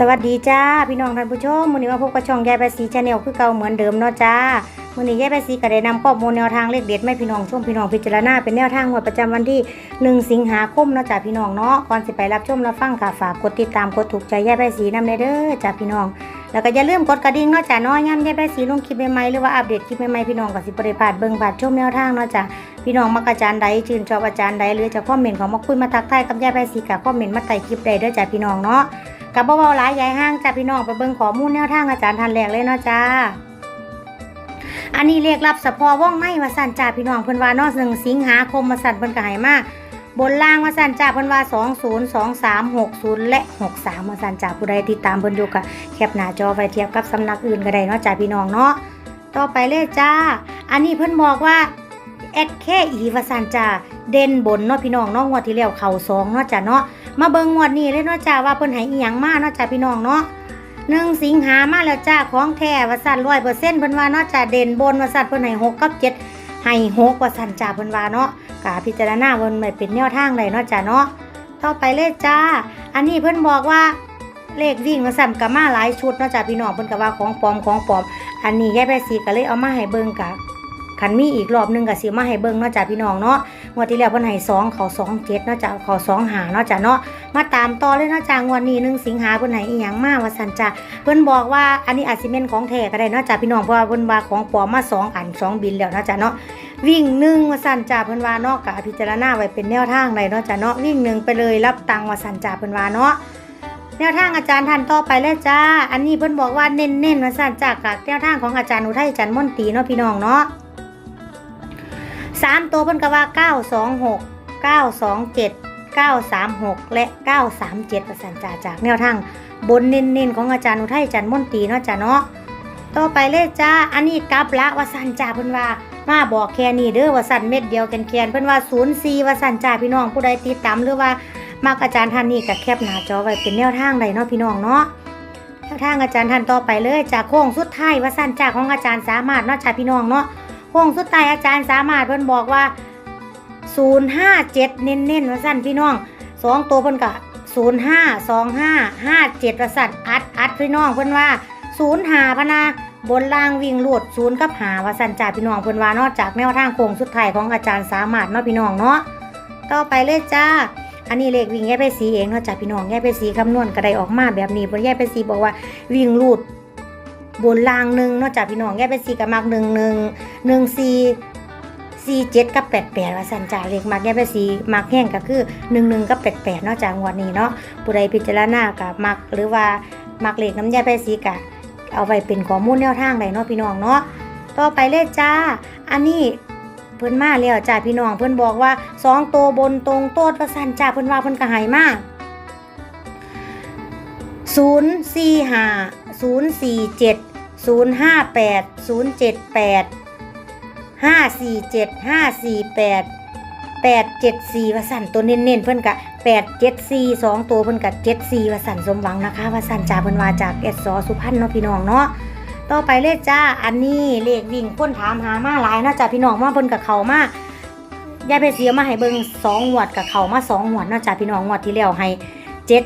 สวัสดีจ้าพี่น้องท่านผู้ชมมื้อนี้มาพบกับช่องยายใบสีชาแนลคือเก่าเหมือนเดิมเนาะจ้ามื้อนี้ยายใบสีก็ได้นำข้อมูลแนวทางเลขเด็ดมาให้พี่น้องชมพี่น้องพิจารณาเป็นแนวทางงวดประจำวันที่ 1 สิงหาคมเนาะจ้าพี่น้องเนาะก่อนสิไปรับชมรับฟังค่ะฝากกดติดตามกดถูกใจยายใบสีนำเด้อจ้าพี่น้อง แล้วก็อย่าลืมกดกระดิ่งเนาะจ้าเนาะย่ำยายใบสีลงคลิปใหม่ๆหรือว่าอัปเดตคลิปใหม่ๆพี่น้องก็สิบ่ได้พาดเบิ่งพลาดชมแนวทางเนาะจ้าพี่น้องมักอาจารย์ใดชื่นชอบอาจารย์ใดหรือจะคอมเมนต์ของมาคุยมาทักทายกับยายใบสีกับคอมเมนต์มาใต้คลิปใดเด้อจ้าพี่น้องเนาะ กับเบาๆหลายใหญ่ห้างจ้าพี่น้องไปเบิ่งข้อมูลแนวทางอาจารย์ทันแรกเลยเนาะจ้าอันนี้เรียกรับสะพอว่องไม่มาสั่นจ้าพี่น้องเพิ่นว่านอกหนึ่งสิงหาคมมาสั่นเพิ่นก็ให้มากบนล่างมาสั่นจ้าเพิ่นว่า2 0 2 3 6 0 และ 63มาสั่นจ้าผู้ใดติดตามเพิ่นอยู่ก็แคปหน้าจอไวเทียบกับสำนักอื่นก็ได้เนาะจ้าพี่น้องเนาะต่อไปเลยจ้า อันนี้เพิ่นบอกว่าแอดแค่อีวาสั่นจ้าเด่นบนเนาะพี่น้องเนาะงวดที่แล้วเข่าสองเนาะจ้าเนาะ มาเบิงงวดนี้เลยเนาะจ้าว่าเพิ่นให้อีหยังมาเนาะจ้าพี่น้องเนาะหนึ่งสิงหามาแล้วจ้าของแท้ว่าสั่นร้อยเปอร์เซ็นต์เพิ่นว่าเนาะจ้าเด่นบนว่าสั่นเพิ่นให้หกกับเจ็ดให้หกว่าสั่นจ้าเพิ่นว่าเนาะกาพิจารณาเพิ่นไม่เป็นแนวทางเลยเนาะจ้าเนาะต่อไปเลยจ้า อันนี้เพิ่นบอกว่าเลขวิ่งว่าสั่นก็มาหลายชุดเนาะจ้าพี่น้องเพิ่นก็ว่าของปลอมของปลอม อันนี้แยายแปสีก็เลยเอามาให้เบิ่งกะคันมีอีกรอบหนึงก็สิมาให้เบิ่งเนาะจ้าพี่น้องเนาะ งวดที่แล้วเพิ่นให้สองเขาสองเจ็ดนาะจ้ะเขาสองหาเนาะจ้ะเนาะมาตามต่อเลยนาะจ้ะงวดนี้หนึ่งสิงหาเพิ่นให้อีหยังมาว่าซั่นจ้ะเพิ่นบอกว่าอันนี้อาจสิเป็นของแท้ก็ได้นาะจ้ะพี่น้องเพราะว่าเพิ่นว่าของปลอมมาสองอันสองบินแล้วนาะจ้ะเนาะวิ่งหนึ่งว่าสันจ้ะเพิ่นว่านาะก็พิจารณาไว้เป็นแนวทางเลยเนาะจ้ะเนาะวิ่งหนึ่งไปเลยรับตังว่าสันจ้ะเพิ่นว่าเนาะแนวทางอาจารย์ท่านต่อไปเลยจ้า อันนี้เพิ่นบอกว่าเน้นๆว่าซั่นจ้ะกับแนวทางของอาจารย์อุทัยจันทร์มนตรีเนาะพี่น้องเนาะ สามตัวเพิ่นก็ว่าเก้าสองหกเก้าสองเจ็ดเก้าสามหกและเก้าสามเจ็ดประสันจาจากแนวทางบนเน้นๆของอาจารย์อุทัยจันทร์มนตรีเนาะจ้ะเนาะต่อไปเลยจ้าอันนี้กลับละวาสันจ่าเพิ่นว่ามาบอกแค่นี้เด้อวาสันเม็ดเดียวแกนเพิ่นว่าศูนย์สี่วาสันจ่าพี่น้องผู้ใดติดตามหรือว่ามักอาจารย์ท่านนี้ก็แคปหน้าจอไว้เป็นแนวทางใดเนาะพี่น้องเนาะแนวทางอาจารย์ท่านต่อไปเลยจากโค้งสุดท้ายวาสันจ่าของอาจารย์สามารถเนาะจ้าพี่น้องเนาะ โค้งสุดท้ายอาจารย์สามารถเพิ่นบอกว่า 057 เน้นๆว่าสั่นพี่น้องสองตัวเพิ่นก็05 25 57ว่าสั่นอัดอัดพี่น้องเพิ่นว่า05พะนาบนล่างวิ่งลูด0กับ5ว่าสั่นจ่าพี่น้องเพิ่นว่านอกจากแนวทางโค้งสุดท้ายของอาจารย์สามารถเนาะพี่น้องเนาะต่อไปเลยจ้า อันนี้เลขวิ่งแยกไปสีเองเนาะจ้าพี่น้องแยกไปสีคำนวณก็ได้ออกมาแบบนี้เพิ่นแยกไปสีบอกว่าวิ่งลูด บนรางหนึ่งนอกจากพี่น้องแยกเป็นสี่กับมักหนึ่งหนึ่งหนึ่งสี่สี่เจ็ดกับแปดแปดว่าสันจ่าเลขมักแยกเป็นสีมักแห้งก็คือหนึ่งหนึ่งกับแปดแปดนอกจากงวดนี้เนาะผู้ใดพิจารณากับมักหรือว่ามักเลขน้ำแยกเป็นสีกะเอาไว้เป็นข้อมูลแนวทางใดเนาะพี่น้องเนาะต่อไปเลยจ้า อันนี้เพิ่อนมาแล้วจ้าพี่น้องเพิ่อนบอกว่าสองตัวบนตรงโต๊ดว่าสันจ่าเพิ่อนว่าเพิ่อนก็ใหายมากศูนย์สี่ห้า ศูนย์สี่เจ็ดศูนย์ห้าแปดศูนย์เจ็ดแปดห้าสี่เจ็ดห้าสี่แปดแปดเจ็ดสี่วสันตัวเน้นๆเพิ่อนกะแปดเจ็ดสี่สองตัวเพิ่อนกะเจ็ดสี่วสันสมหวังนะคะวสันจ่าเพิ่นว่าจากเอสซอสุพรรณเนาะพี่น้องเนาะต่อไปเลขจ้าอันนี้เลขวิ่งคนถามหามาหลายนาะจ้าพี่น้องว่าเพิ่นกับเขามายายไปเสียมาให้เบิ่งสองหวดกับเขามาสองหวดนาะจ้าพี่น้องหวดที่แล้วให้เจ็ด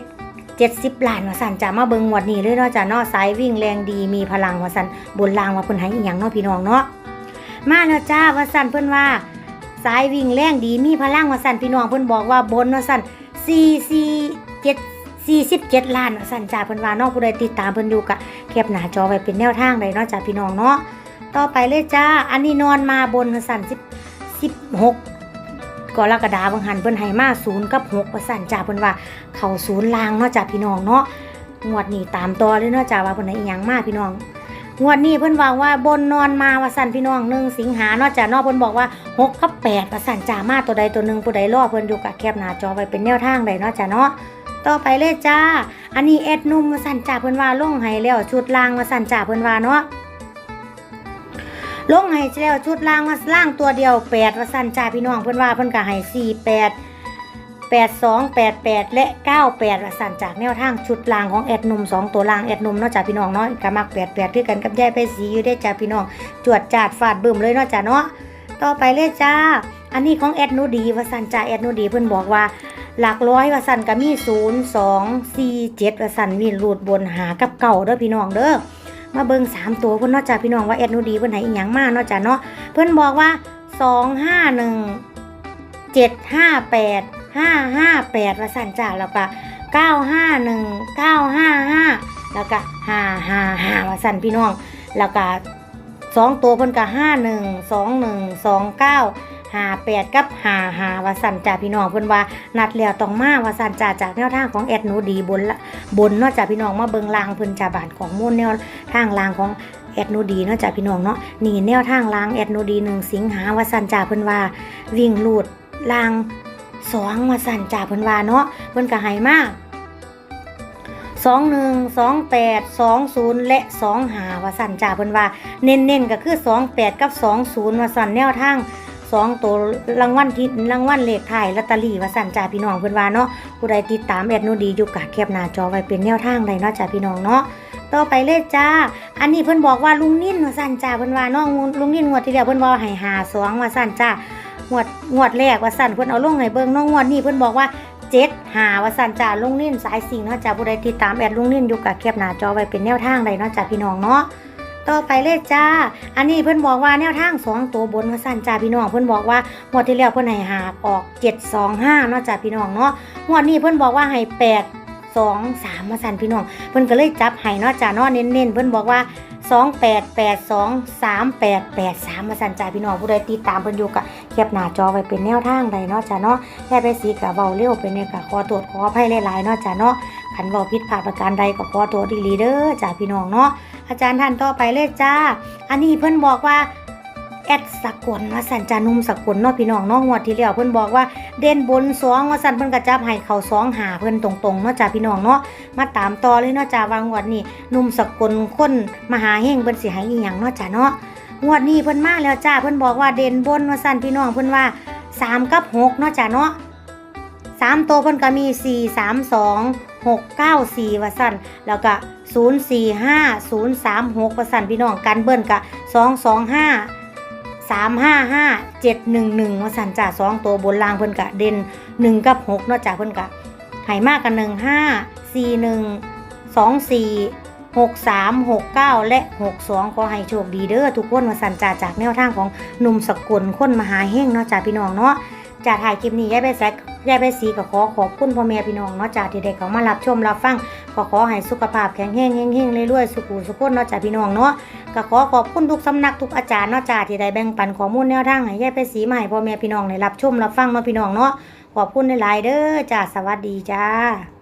เจ็ดสิบล้านว่าสันจะมาเบิงงวดนี้เลยเนาะจ้ะเนาะสายวิ่งแรงดีมีพลังว่าสันบนรางว่าเพิ่นให้อีหยังเนาะพี่น้องเนาะมาแล้วจ้าว่าสันเพิ่นว่า สายวิ่งแรงดีมีพลังว่าสันพี่น้องเพิ่นบอกว่าบนว่าสันสี่สี่เจ็ดสี่สิบเจ็ดล้านวสันจ้าเพิ่นว่าเนาะผู้ใดติดตามเพิ่นอยู่กะแคปหน้าจอไว้เป็นแนวทางใดเนาะจ้าพี่น้องเนาะต่อไปเลยจ้าอันนี้นอนมาบนวสันสิบสิบห กกรกฎาคมหันเพิ่นให้มาศูนย์กับหกว่าสันจ้าเพิ่นว่าเขาศูนย์ลางเนาะจ้ะพี่น้องเนาะงวดนี้ตามต่อเลยเนาะจ้ะว่าเพิ่นให้อีหยังมาพี่น้องงวดนี้เพิ่นบอกว่าบนนอนมาว่าสั่นพี่น้องหนึ่งสิงหาเนาะจ้ะเนาะเพิ่นบอกว่าหกกับแปดว่าสั่นจ้ามาตัวใดตัวหนึ่งผู้ใดรอเพิ่นอยู่กับแคปหน้าจอไว้เป็นแนวทางใดเนาะจ้ะเนาะต่อไปเลยจ้า อันนี้แอดนุ่มว่าสั่นจ้าเพิ่นว่าลงให้แล้วชุดลางว่าสั่นจ้าเพิ่นว่าเนาะ ลงให้แล้วชุดล่างว่าล่างตัวเดียวแปดว่าสั่นจ้าพี่น้องเพิ่อนว่าเพิ่อนก็ให้สี่แปด82 88และ98ว่าสั่นจากแนวทางชุดล่างของแอดนุ่ม2ตัวล่างแอดนุ่มเนาะจ้ะพี่น้องเนาะก็มัก88คือกันกับยายไปสีอยู่ได้จ้ะพี่น้อง จวดจาดฟาดบึ้มเลยเนาะจ้ะเนาะต่อไปเลยจ้า อันนี้ของแอดนูดีว่าสั่นจ้าแอดนูดีเพิ่อนบอกว่าหลักร้อยว่าสันก็มีศูนย์สองสี่เจ็ดว่าสันมีรูดบนหากับเก่าเด้อพี่น้องเด้อ มาเบิ่งสามตัวเพิ่นเนอกจากพี่น้องว่าแอดนูดีเพิ่นให้อีหยังมาเนอกจากเนาะเพิ่นบอกว่าสองห้าหนึ่งเจ็ดห้าแปดห้าห้าแปดว่าสั่นจ้าแล้วก็เก้าห้าหนึ่งเก้าห้าห้าแล้วก็ห้าห้าห้าว่าสั่นพี่น้อง แล้วก็สองตัวเพิ่นก็ห้าหนึ่งสอง ห้าแปดกับหาหาวาสันจ่าพี่น้องเพิ่อนว่านัดแล้วต้องมาวาสันจ่าจากแนวทางของแอดหนูดีบนละบนเนอกจากพี่น้องมาเบิงลางเพิ่อนจ่าบานของมูลแนวทางลางของแอดหนูดีเนอกจากพี่น้องเนาะนี่แนวทางลางแอดหนูดีหนึ่งสิงหาวาสันจ่าเพิ่อนว่า วิ่งลูดลางสองวาสันจ่าเพิ่อนว่าเนาะเพิ่อนก็ให้มากสองหนึ่งสองแปดสองศูนย์และสองหาวาสันจ่าเพิ่อนว่า เน้นๆก็คือ28กับ20ว่าสันแนวทาง สองตัวรางวัลที่รางวัลเลขท้ายลอตเตอรี่ว่าสั่นจ่าพี่น้องเพิ่อนว่าเนาะผู้ใดติดตามแอดนูดีอยู่กะแคปหน้าจอไว้เป็นแนวทางใดเนาะจ้าพี่น้องเนาะต่อไปเลยจ้า อันนี้เพิ่นบอกว่าลุงนิ่นว่าสั่นจ้าเพิ่นว่าเนาะลุงนิ่นงวดที่แล้วเพิ่นว่าให้หาสองว่าสั่นจ้างวดงวดแรกว่าสั่นเพิ่นเอาลงให้เบิ่งนาะงงวดนี้เพิ่นบอกว่าเจ็ดหาว่าสันจ้าลุงนิ่นสายสิงเนาะจ้าผู้ใดติดตามแอดลุงนิ่นอยู่กะแคปหน้าจอไว้เป็นแนวทางใดเนาะจ้าพี่น้องเนาะ ต่อไปเลยจ้า อันนี้เพิ่อนบอกว่าแนวทางสองตัวบนว่าสั้นจ้าพี่น้องเพิ่อนบอกว่างวดที่แล้วเพิ่อนให้หาออกเจ็ดสองห้าเนาะจ้าพี่น้องเนาะงวดนี้เพิ่อนบอกว่าให้แปดสองสามมาสั่นพี่น้อง เพิ่อนก็เลยจับให้เนาะจ้าเนาะเน้นๆเพิ่อนบอกว่าสองแปดแปดสองสามแปดแปดสามมาสั่นจ้าพี่น้องผู้ใดติดตามเพิ่อนอยู่ก็แคปหน้าจอไว้เป็นแนวทางใดเนาะจ้าเนาะแค่ไปสีกะเบาเร็วไปเนี่ยกะขอตรวจขออภัยหลายๆเนาะจ้าเนาะขันเบาผิดพลาประการใดก็ขอโทษดีหลีเด้อจ้าพี่น้องเนาะ อาจารย์ท่านต่อไปเลยจ้า อันนี้เพิ่นบอกว่าแอดสกลว่าสันจานุ่มสกลเนาะพี่น้องนาะงวดที่แล้วเพิ่นบอกว่าเด่นบนสองว่าสันเพิ่นกระจับให้เขาสองหาเพิ่นตรงๆเนาะจ้าพี่น้องเนาะมาตามต่อเลยเนาะจ้าวางงวดนี้นุ่มสกลคนมหาเฮงเพิ่นสิให้อีหยังเนาะจ้าเนาะงวดนี้เพิ่นมาแล้วจ้าเพิ่นบอกว่าเด่นบนว่าสันพี่น้องเพิ่นว่าสามกับหกเนาะจ้าเนาะสามตัวเพิ่นก็มีสี่สามสอง หกเก้าสี่ว่าสันแล้วก็ 0 4 5 0 3 6ประสันพี่น้องกันเบิ้ลกะ2 2 5 3 5 5 7 1 1ว่าสันจ่าสองตัวบนล่างเพิ่นกะเด่น1 กับ6เนอกจากเพิ่นกะให้มากกัน1 5 4 1 2 4 6 3 6 9 และ 6 2 ขอให้โชคดีเด้อทุกคนมาสันจ่าจากแนวทางของหนุ่มสกุลคนมหาเฮงเนาะจ่าพี่น้องเนาะจ่าถ่ายคลิปนี้ยายไปแซก ยายใบสีก็ขอขอบคุณพ่อแม่พี่น้องเนาะจ่าที่ได้เขามารับชมรับฟังก็ขอให้สุขภาพแข็งแรงเฮงๆเรื่อยๆสุขุสุขคนเนาะจ้าพี่น้องเนาะก็ขอขอบคุณทุกสำนักทุกอาจารย์เนาะจ้าที่ได้แบ่งปันข้อมูลแนวทางให้แยใบสีมาให้พ่อแม่พี่น้องได้รับชมรับฟังเนาะพี่น้องเนาะขอบคุณหลายๆเด้อจ้าสวัสดีจ้า